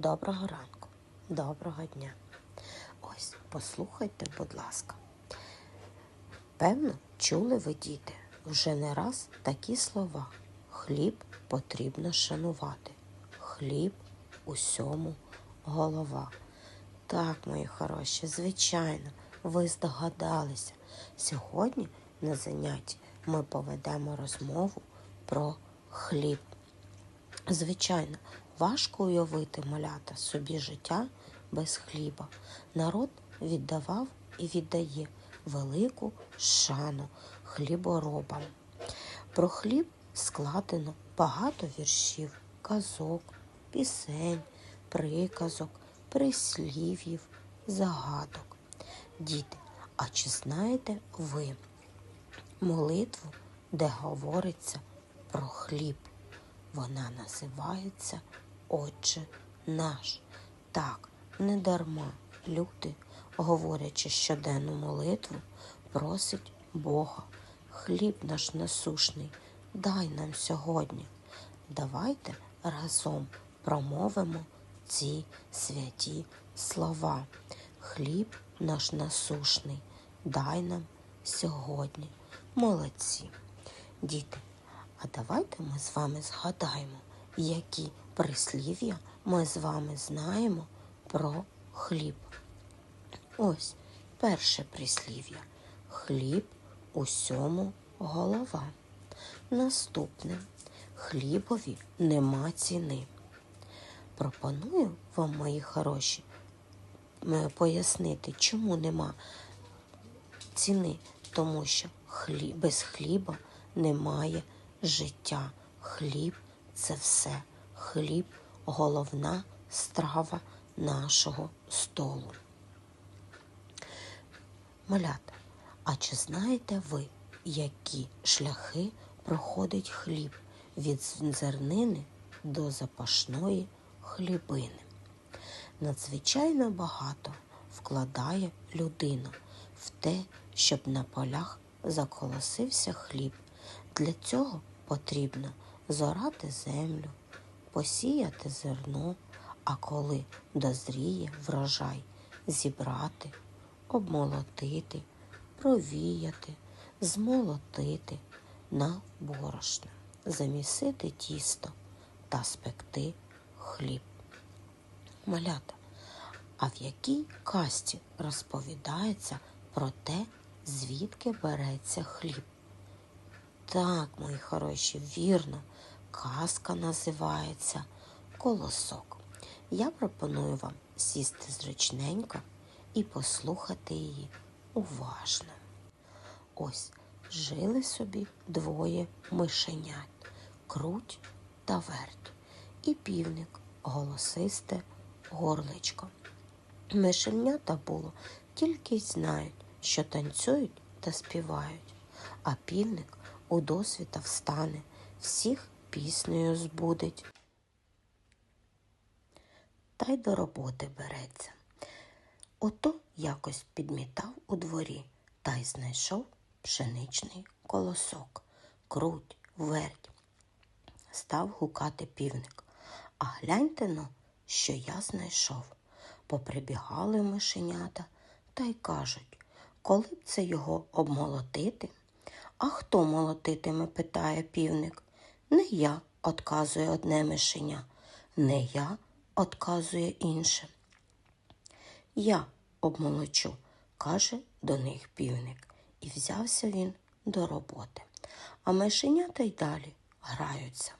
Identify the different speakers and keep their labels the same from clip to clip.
Speaker 1: Доброго ранку, доброго дня. Ось, послухайте, будь ласка. Певно, чули ви, діти, вже не раз такі слова. Хліб потрібно шанувати. Хліб усьому голова. Так, мої хороші, звичайно, ви здогадалися. Сьогодні на занятті ми поведемо розмову про хліб. Звичайно, важко уявити малята собі життя без хліба. Народ віддавав і віддає велику шану хліборобам. Про хліб складено багато віршів, казок, пісень, приказок, прислів'їв, загадок. Діти, а чи знаєте ви молитву, де говориться про хліб? Вона називається Отче наш. Так, не дарма люди, говорячи щоденну молитву, просить Бога. Хліб наш насушний, дай нам сьогодні. Давайте разом промовимо ці святі слова. Хліб наш насушний, дай нам сьогодні. Молодці. Діти, а давайте ми з вами згадаємо, які прислів'я ми з вами знаємо про хліб. Ось перше прислів'я. Хліб усьому голова. Наступне хлібові нема ціни. Пропоную вам, мої хороші, пояснити, чому нема ціни, тому що хліб, без хліба немає життя. Хліб це все. Хліб головна страва нашого столу. Малята, а чи знаєте ви, які шляхи проходить хліб від зернини до запашної хлібини? Надзвичайно багато вкладає людина в те, щоб на полях заколосився хліб. Для цього потрібно зорати землю, посіяти зерно, а коли дозріє врожай, зібрати, обмолотити, провіяти, змолотити на борошно, замісити тісто та спекти хліб. Малята, а в якій касті розповідається про те, звідки береться хліб? Так, мої хороші, вірно, казка називається Колосок. Я пропоную вам сісти зручненько і послухати її уважно. Ось жили собі двоє мишенят круть та верть, і півник голосисте горличко. Мишенята було тільки й знають, що танцюють та співають, а півник у досвіта встане, всіх піснею збудить. Та й до роботи береться. Ото якось підмітав у дворі та й знайшов пшеничний колосок. Круть, верть. Став гукати півник. А гляньте но, що я знайшов. Поприбігали мишенята та й кажуть, коли б це його обмолотити? А хто молотитиме? питає півник. Не я, отказує одне мишеня. Не я, отказує інше. Я обмолочу, каже до них півник, і взявся він до роботи. А мишенята й далі граються.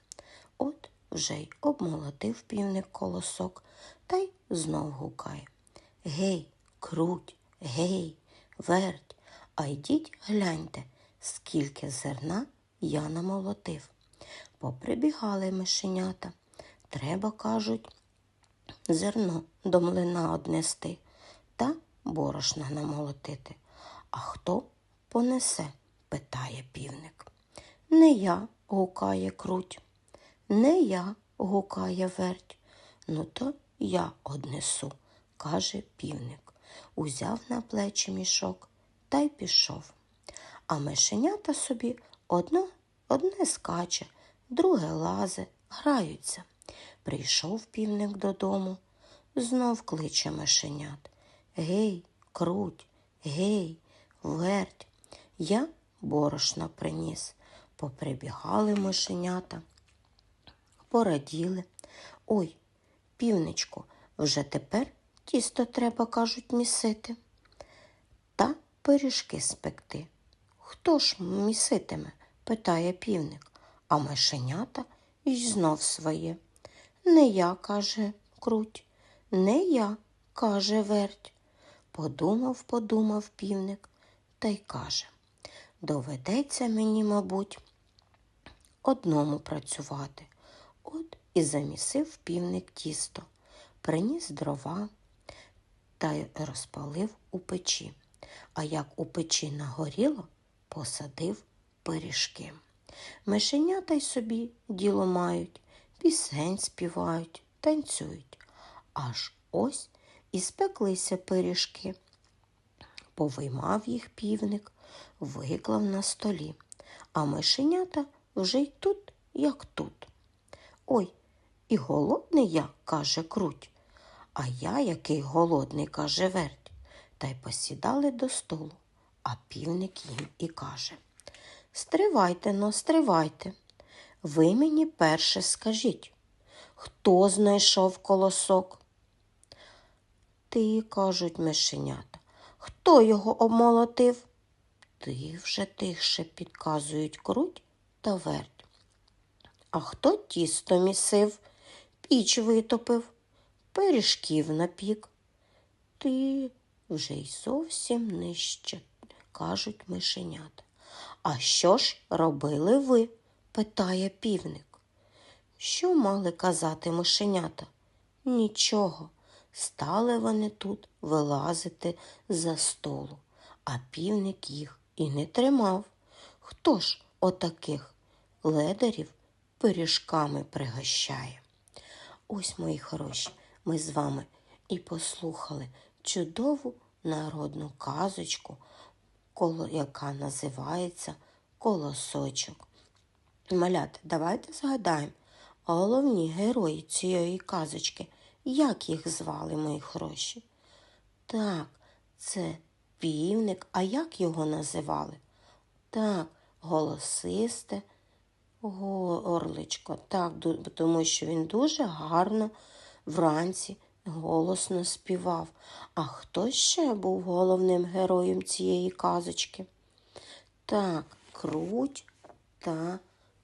Speaker 1: От вже й обмолотив півник колосок та й знов гукає. Гей, круть, гей, верть, а йдіть гляньте, скільки зерна я намолотив. Поприбігали мишенята. Треба, кажуть, зерно до млина однести та борошна намолотити. А хто понесе? питає півник. Не я, гукає круть. Не я, гукає верть. Ну, то я однесу, каже півник. Узяв на плечі мішок та й пішов. А мишенята собі одно, одне скаче, друге лазе, граються. Прийшов півник додому, знов кличе мишенят. Гей, круть, гей, верть. Я борошна приніс. Поприбігали мишенята, пораділи. Ой, півничку, вже тепер тісто треба, кажуть, місити. Та пиріжки спекти. Хто ж міситиме? питає півник, а мишенята й знов своє. Не я, каже круть, не я, каже верть. Подумав, подумав півник та й каже доведеться мені, мабуть, одному працювати. От і замісив півник тісто, приніс дрова та й розпалив у печі. А як у печі нагоріло, посадив пиріжки. Мишенята й собі діло мають, пісень співають, танцюють. Аж ось і спеклися пиріжки. Повиймав їх півник, виклав на столі, а мишенята вже й тут, як тут. Ой, і голодний я, каже круть, а я який голодний, каже верть. Та й посідали до столу, а півник їм і каже Стривайте но, стривайте. Ви мені перше скажіть, хто знайшов колосок? Ти, кажуть мишенята, хто його обмолотив? Ти вже тихше підказують круть та верть. А хто тісто місив, піч витопив, пиріжків напік? Ти вже й зовсім нижче, кажуть мишенята. А що ж робили ви? питає півник. Що мали казати мишенята? Нічого. Стали вони тут вилазити за столу, а півник їх і не тримав. Хто ж отаких ледарів пиріжками пригощає? Ось, мої хороші, ми з вами і послухали чудову народну казочку, яка називається Колосочок. Малята, давайте згадаємо головні герої цієї казочки. Як їх звали мої хороші? Так, це півник, а як його називали? Так, голосисте горличко. Так, тому що він дуже гарно вранці голосно співав. А хто ще був головним героєм цієї казочки? Так, круть та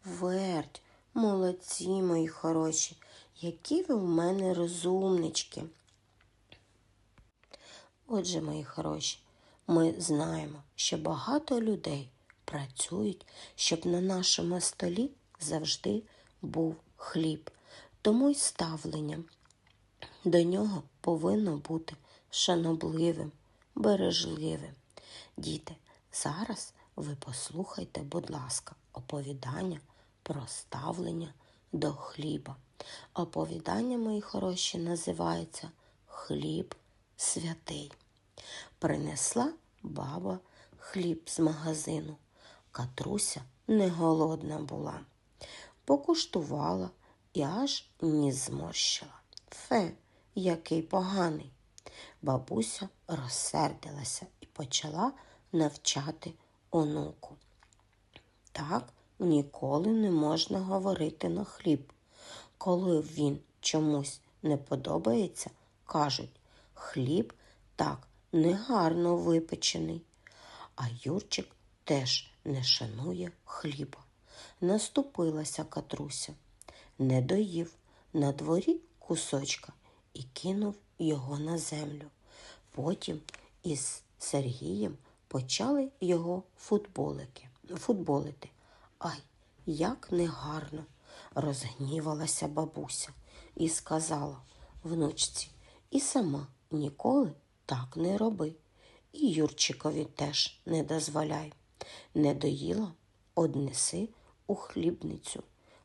Speaker 1: верть. Молодці, мої хороші, які ви в мене розумнички. Отже, мої хороші, ми знаємо, що багато людей працюють, щоб на нашому столі завжди був хліб. Тому й ставлення до нього повинно бути шанобливим, бережливим. Діти, зараз ви послухайте, будь ласка, оповідання про ставлення до хліба. Оповідання, мої хороші, називається Хліб святий. Принесла баба хліб з магазину. Катруся не голодна була. Покуштувала і аж ніс зморщила. Фе, який поганий. Бабуся розсердилася і почала навчати онуку. Так ніколи не можна говорити на хліб. Коли він чомусь не подобається, кажуть хліб так негарно випечений. А Юрчик теж не шанує хліба. Наступилася катруся, не доїв на дворі кусочка і кинув його на землю. Потім із Сергієм почали його футболики, футболити. Ай, як негарно, розгнівалася бабуся і сказала внучці, і сама ніколи так не роби. І Юрчикові теж не дозволяй. Не доїла, однеси у хлібницю,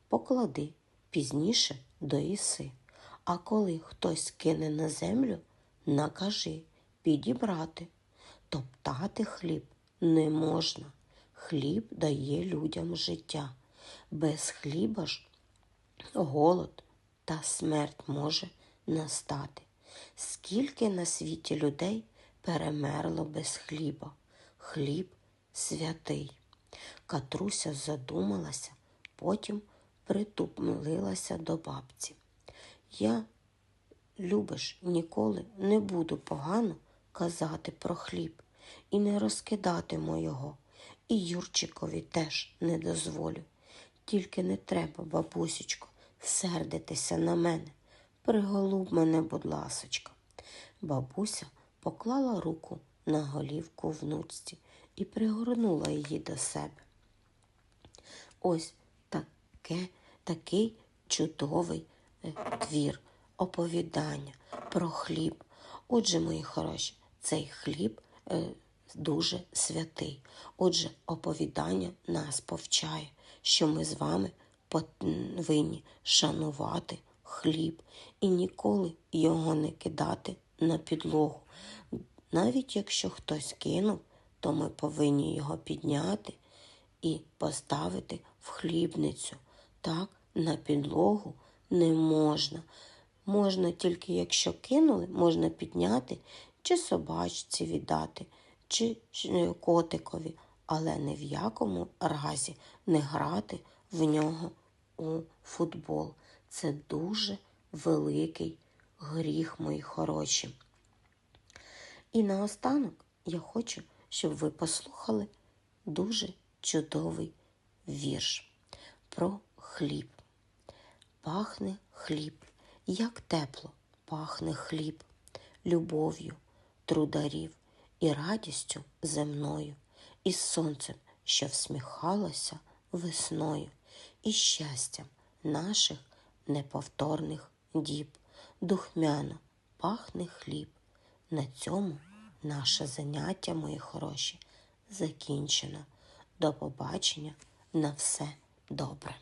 Speaker 1: поклади, пізніше доїси. А коли хтось кине на землю, накажи підібрати. Топтати хліб не можна. Хліб дає людям життя. Без хліба ж голод та смерть може настати. Скільки на світі людей перемерло без хліба? Хліб святий. Катруся задумалася, потім притупилася до бабці. Я, любиш, ніколи не буду погано казати про хліб і не розкидатиму його, і Юрчикові теж не дозволю. Тільки не треба, бабусечко, сердитися на мене. Приголуб мене, будь ласочка. Бабуся поклала руку на голівку внучці і пригорнула її до себе. Ось таке, такий чудовий твір, оповідання про хліб. Отже, мої хороші, цей хліб е, дуже святий. Отже, оповідання нас повчає, що ми з вами повинні шанувати хліб і ніколи його не кидати на підлогу. Навіть якщо хтось кинув, то ми повинні його підняти і поставити в хлібницю. Так, на підлогу не можна. Можна тільки якщо кинули, можна підняти чи собачці віддати, чи чи котикові, але ні в якому разі не грати в нього у футбол. Це дуже великий гріх, мої хороші. І наостанок я хочу, щоб ви послухали дуже чудовий вірш про хліб. Пахне хліб, як тепло пахне хліб, любов'ю трударів і радістю земною, і сонцем, що всміхалося весною, і щастям наших неповторних діб. Духмяно пахне хліб. На цьому наше заняття, мої хороші, закінчено. До побачення на все добре.